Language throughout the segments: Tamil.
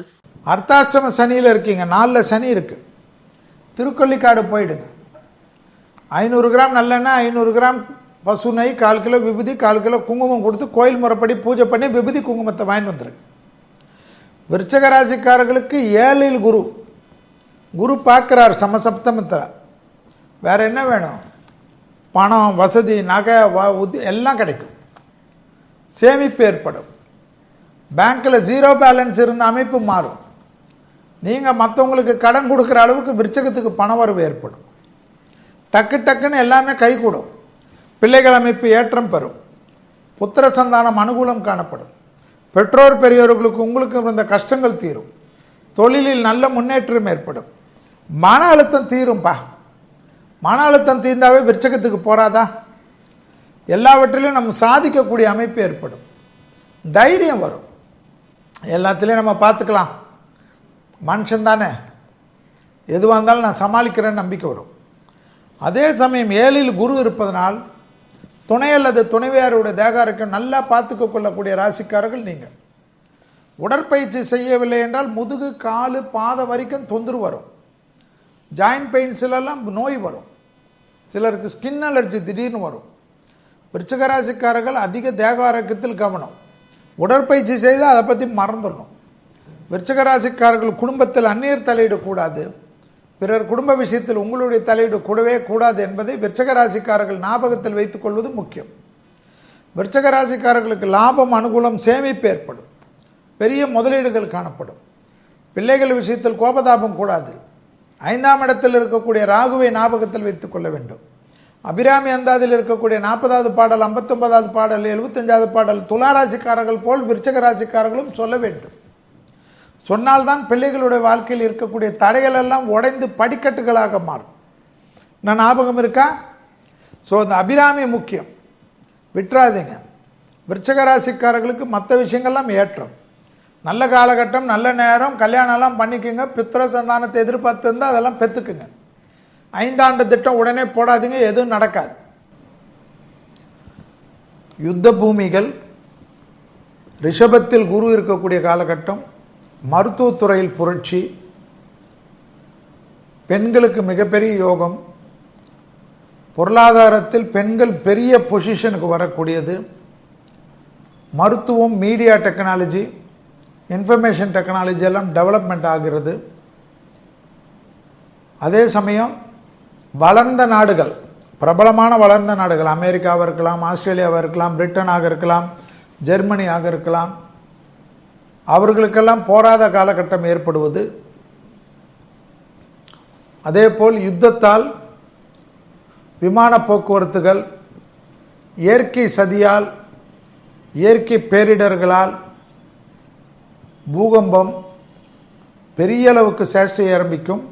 customers. அர்த்தாஷ்டம சனியில் இருக்கீங்க. நாலில் சனி இருக்கு. திருக்கொல்லிக்காடு போயிடுங்க. ஐநூறு கிராம் நல்லெண்ணெய் ஐநூறு கிராம் பசு நெய் கால் கிலோ விபூதி கால் கிலோ குங்குமம் கொடுத்து கோயில் முறைப்படி பூஜை பண்ணி விபூதி குங்குமத்தை வாங்கிட்டு வந்துருங்க விருச்சக ராசிக்காரர்களுக்கு ஏழில் குரு. குரு பார்க்குறார் சமசப்தமத்தில் வேற என்ன வேணும்? பணம் வசதி நகை எல்லாம் கிடைக்கும். சேமிப்பு ஏற்படும். பேங்க்கில் ஜீரோ பேலன்ஸ் இருந்த அமைப்பு மாறும். நீங்கள் மற்றவங்களுக்கு கடன் கொடுக்குற அளவுக்கு விருச்சகத்துக்கு பண வரவு ஏற்படும். டக்கு டக்குன்னு எல்லாமே கைகூடும். பிள்ளைகள் அமைப்பு ஏற்றம் பெறும். புத்திர சந்தானம் அனுகூலம் காணப்படும். பெற்றோர் பெரியோர்களுக்கு உங்களுக்கு இருந்த கஷ்டங்கள் தீரும். தொழிலில் நல்ல முன்னேற்றம் ஏற்படும். மன அழுத்தம் தீரும்பா. மன அழுத்தம் தீர்ந்தாவே விருச்சகத்துக்கு போகாதா எல்லாவற்றிலும் நம்ம சாதிக்கக்கூடிய அமைப்பு ஏற்படும். தைரியம் வரும். எல்லாத்துலேயும் நம்ம பார்த்துக்கலாம். மனுஷன் தானே. எதுவாக இருந்தாலும் நான் சமாளிக்கிறேன்னு நம்பிக்கை வரும். அதே சமயம் ஏழில் குரு இருப்பதனால் துணை அல்லது துணைவியாருடைய தேகாரக்கம் நல்லா பார்த்துக்க கொள்ளக்கூடிய ராசிக்காரர்கள் நீங்கள் உடற்பயிற்சி செய்யவில்லை என்றால் முதுகு காலு பாதம் வரைக்கும் தொந்தரவு வரும். ஜாயின்ட் பெயின்ஸ்லாம் நோய் வரும். சிலருக்கு ஸ்கின் அலர்ஜி திடீர்னு வரும். விருச்சிக ராசிக்காரர்கள் அதிக தேக ஆரோக்கியத்தில் கவனம். உடற்பயிற்சி செய்தால் அதை பற்றி மறந்துடணும். விருச்சகராசிக்காரர்கள் குடும்பத்தில் அந்நியர் தலையிடக்கூடாது பிறர் குடும்ப விஷயத்தில் உங்களுடைய தலையீடு கூடவே கூடாது என்பதை விருச்சகராசிக்காரர்கள் ஞாபகத்தில் வைத்துக் கொள்வது முக்கியம். விருச்சகராசிக்காரர்களுக்கு லாபம் அனுகூலம் சேமிப்பு ஏற்படும். பெரிய முதலீடுகள் காணப்படும். பிள்ளைகள் விஷயத்தில் கோபதாபம் கூடாது. ஐந்தாம் இடத்தில் இருக்கக்கூடிய ராகுவை ஞாபகத்தில் வைத்துக் கொள்ள வேண்டும். அபிராமி அந்தாதில் இருக்கக்கூடிய நாற்பதாவது பாடல் ஐம்பத்தொன்பதாவது பாடல் எழுபத்தஞ்சாவது பாடல் துலா ராசிக்காரர்கள் போல் விருச்சக ராசிக்காரர்களும் சொல்ல வேண்டும். சொன்னால்தான் பிள்ளைகளுடைய வாழ்க்கையில் இருக்கக்கூடிய தடைகள் எல்லாம் உடைந்து படிக்கட்டுகளாக மாறும். நான் ஞாபகம் இருக்கா? ஸோ அந்த அபிராமி முக்கியம். விட்டுறாதீங்க. விருச்சக ராசிக்காரர்களுக்கு மற்ற விஷயங்கள்லாம் ஏற்றம். நல்ல காலகட்டம் நல்ல நேரம் கல்யாணம்லாம் பண்ணிக்கோங்க பித்திர சந்தானத்தை எதிர்பார்த்துருந்தா அதெல்லாம் பெற்றுக்குங்க ஐந்தாண்டு திட்டம் உடனே போடாதீங்க எதுவும் நடக்காது. யுத்த பூமிகள் ரிஷபத்தில் குரு இருக்கக்கூடிய காலகட்டம் மருத்துவத்துறையில் புரட்சி பெண்களுக்கு மிகப்பெரிய யோகம் பொருளாதாரத்தில் பெண்கள் பெரிய பொசிஷனுக்கு வரக்கூடியது மருத்துவம் மீடியா டெக்னாலஜி இன்ஃபர்மேஷன் டெக்னாலஜி எல்லாம் டெவலப்மெண்ட் ஆகிறது. அதே சமயம் வளர்ந்த நாடுகள் பிரபலமான வளர்ந்த நாடுகள் அமெரிக்காவாக இருக்கலாம் ஆஸ்திரேலியாவாக இருக்கலாம் பிரிட்டனாக இருக்கலாம் ஜெர்மனியாக இருக்கலாம் அவர்களுக்கெல்லாம் போராத காலகட்டம் ஏற்படுவது. அதேபோல் யுத்தத்தால் விமான போக்குவரத்துகள் இயற்கை சதியால் இயற்கை பேரிடர்களால் பூகம்பம் பெரிய அளவுக்கு சேஷ்டை ஆரம்பிக்கும்.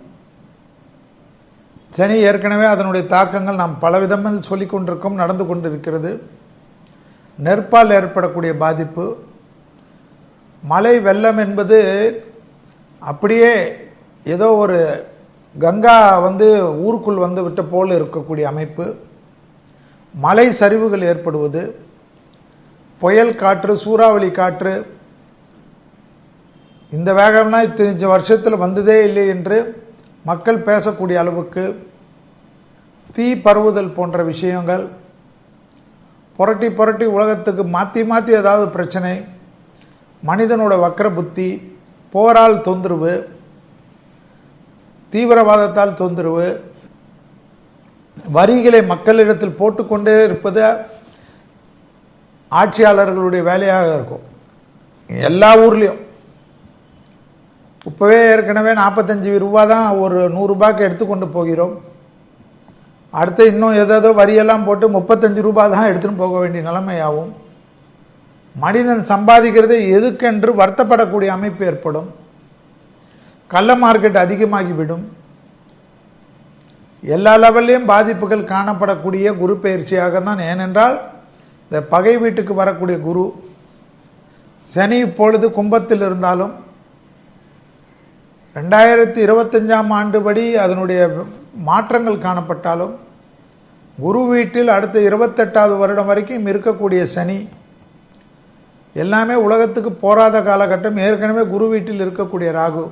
சனி ஏற்கனவே அதனுடைய தாக்கங்கள் நாம் பலவிதமாக சொல்லிக்கொண்டிருக்கும் நடந்து கொண்டிருக்கிறது. நெற்பால் ஏற்படக்கூடிய பாதிப்பு. மழை வெள்ளம் என்பது அப்படியே ஏதோ ஒரு கங்கா வந்து ஊருக்குள் வந்து விட்ட போல் இருக்கக்கூடிய அமைப்பு. மலை சரிவுகள் ஏற்படுவது. புயல் காற்று சூறாவளி காற்று. இந்த வேகம்னா இத்தனை வருஷத்தில் வந்ததே இல்லை என்று மக்கள் பேசக்கூடிய அளவுக்கு தீ பரவுதல் போன்ற விஷயங்கள் புரட்டி புரட்டி உலகத்துக்கு மாற்றி மாற்றி ஏதாவது பிரச்சனை மனிதனோட வக்கர புத்தி போரால் தொந்தரவு தீவிரவாதத்தால் தொந்தரவு வரிகளை மக்களிடத்தில் போட்டுக்கொண்டே இருப்பது ஆட்சியாளர்களுடைய வேலையாக இருக்கும். எல்லா ஊர்லேயும் இப்போவே ஏற்கனவே நாற்பத்தஞ்சு ரூபா தான் ஒரு நூறுரூபாய்க்கு எடுத்துக்கொண்டு போகிறோம். அடுத்து இன்னும் ஏதேதோ வரியெல்லாம் போட்டு முப்பத்தஞ்சு ரூபாய் தான் எடுத்துன்னு போக வேண்டிய நிலைமையாகும். மனிதன் சம்பாதிக்கிறது எதுக்கென்று வருத்தப்படக்கூடிய அமைப்பு ஏற்படும். கள்ள மார்க்கெட் அதிகமாகிவிடும். எல்லா லெவல்லையும் பாதிப்புகள் காணப்படக்கூடிய குரு பயிற்சியாக தான் ஏனென்றால் இந்த பகை வீட்டுக்கு வரக்கூடிய குரு சனி இப்பொழுது கும்பத்தில் இருந்தாலும் ரெண்டாயிரத்தி இருபத்தஞ்சாம் ஆண்டு படி அதனுடைய மாற்றங்கள் காணப்பட்டாலும் குரு வீட்டில் அடுத்த இருபத்தெட்டாவது வருடம் வரைக்கும் இருக்கக்கூடிய சனி எல்லாமே உலகத்துக்கு போராத காலகட்டம். ஏற்கனவே குரு வீட்டில் இருக்கக்கூடிய ராகு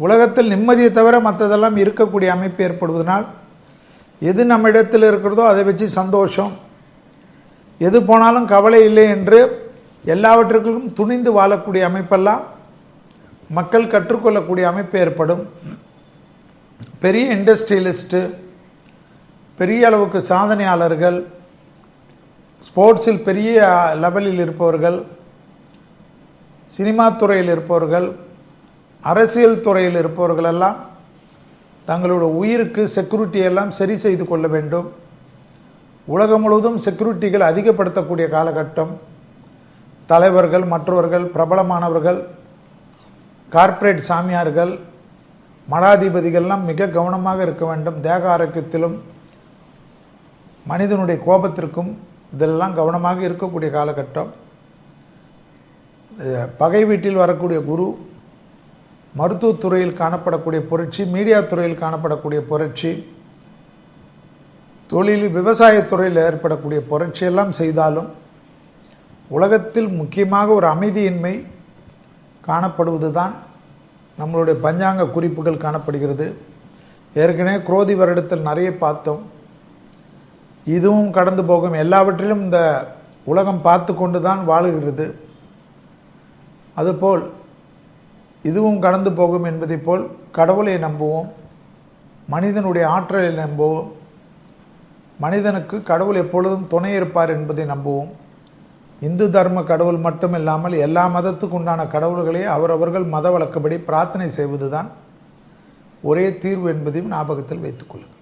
உலகத்தில் நிம்மதியை தவிர மற்றதெல்லாம் இருக்கக்கூடிய அமைப்பு ஏற்படுவதனால் எது நம்ம இடத்தில் இருக்கிறதோ அதை வச்சு சந்தோஷம் எது போனாலும் கவலை இல்லை என்று எல்லாவற்றுக்கும் துணிந்து வாழக்கூடிய அமைப்பெல்லாம் மக்கள் கற்றுக்கொள்ளக்கூடிய அமைப்பு ஏற்படும். பெரிய இண்டஸ்ட்ரியலிஸ்ட்டு பெரிய அளவுக்கு சாதனையாளர்கள் ஸ்போர்ட்ஸில் பெரிய லெவலில் இருப்பவர்கள் சினிமா துறையில் இருப்பவர்கள் அரசியல் துறையில் இருப்பவர்கள் எல்லாம் தங்களோட உயிருக்கு செக்யூரிட்டி எல்லாம் சரி செய்து கொள்ள வேண்டும். உலகம் முழுவதும் செக்யூரிட்டிகள் அதிகப்படுத்தக்கூடிய காலகட்டம். தலைவர்கள் மற்றவர்கள் பிரபலமானவர்கள் கார்ப்பரேட் சாமியார்கள் மடாதிபதிகள்லாம் மிக கவனமாக இருக்க வேண்டும். தேக ஆரோக்கியத்திலும் மனிதனுடைய கோபத்திற்கும் இதெல்லாம் கவனமாக இருக்கக்கூடிய காலகட்டம். பகை வீட்டில் வரக்கூடிய குரு மருத்துவத் துறையில் காணப்படக்கூடிய புரட்சி மீடியா துறையில் காணப்படக்கூடிய புரட்சி தொழில் விவசாயத்துறையில் ஏற்படக்கூடிய புரட்சி எல்லாம் செய்தாலும் உலகத்தில் முக்கியமாக ஒரு அமைதியின்மை காணப்படுவது தான் நம்மளுடைய பஞ்சாங்க குறிப்புகள் காணப்படுகிறது. ஏற்கனவே குரோதி வருடத்தில் நிறைய பார்த்தோம். இதுவும் கடந்து போகும். எல்லாவற்றிலும் இந்த உலகம் பார்த்து கொண்டு தான் வாழுகிறது. அதுபோல் இதுவும் கடந்து போகும் என்பதைப் போல் கடவுளை நம்புவோம். மனிதனுடைய ஆற்றலை நம்புவோம். மனிதனுக்கு கடவுள் எப்பொழுதும் துணை இருப்பார் என்பதை நம்புவோம். இந்து தர்ம கடவுள் மட்டும் இல்லாமல் எல்லா மதத்துக்கு உண்டான கடவுள்களை அவரவர்கள் மத வழக்கப்படி பிரார்த்தனை செய்வதுதான் ஒரே தீர்வு என்பதையும் ஞாபகத்தில் வைத்துக் கொள்ளுங்கள்.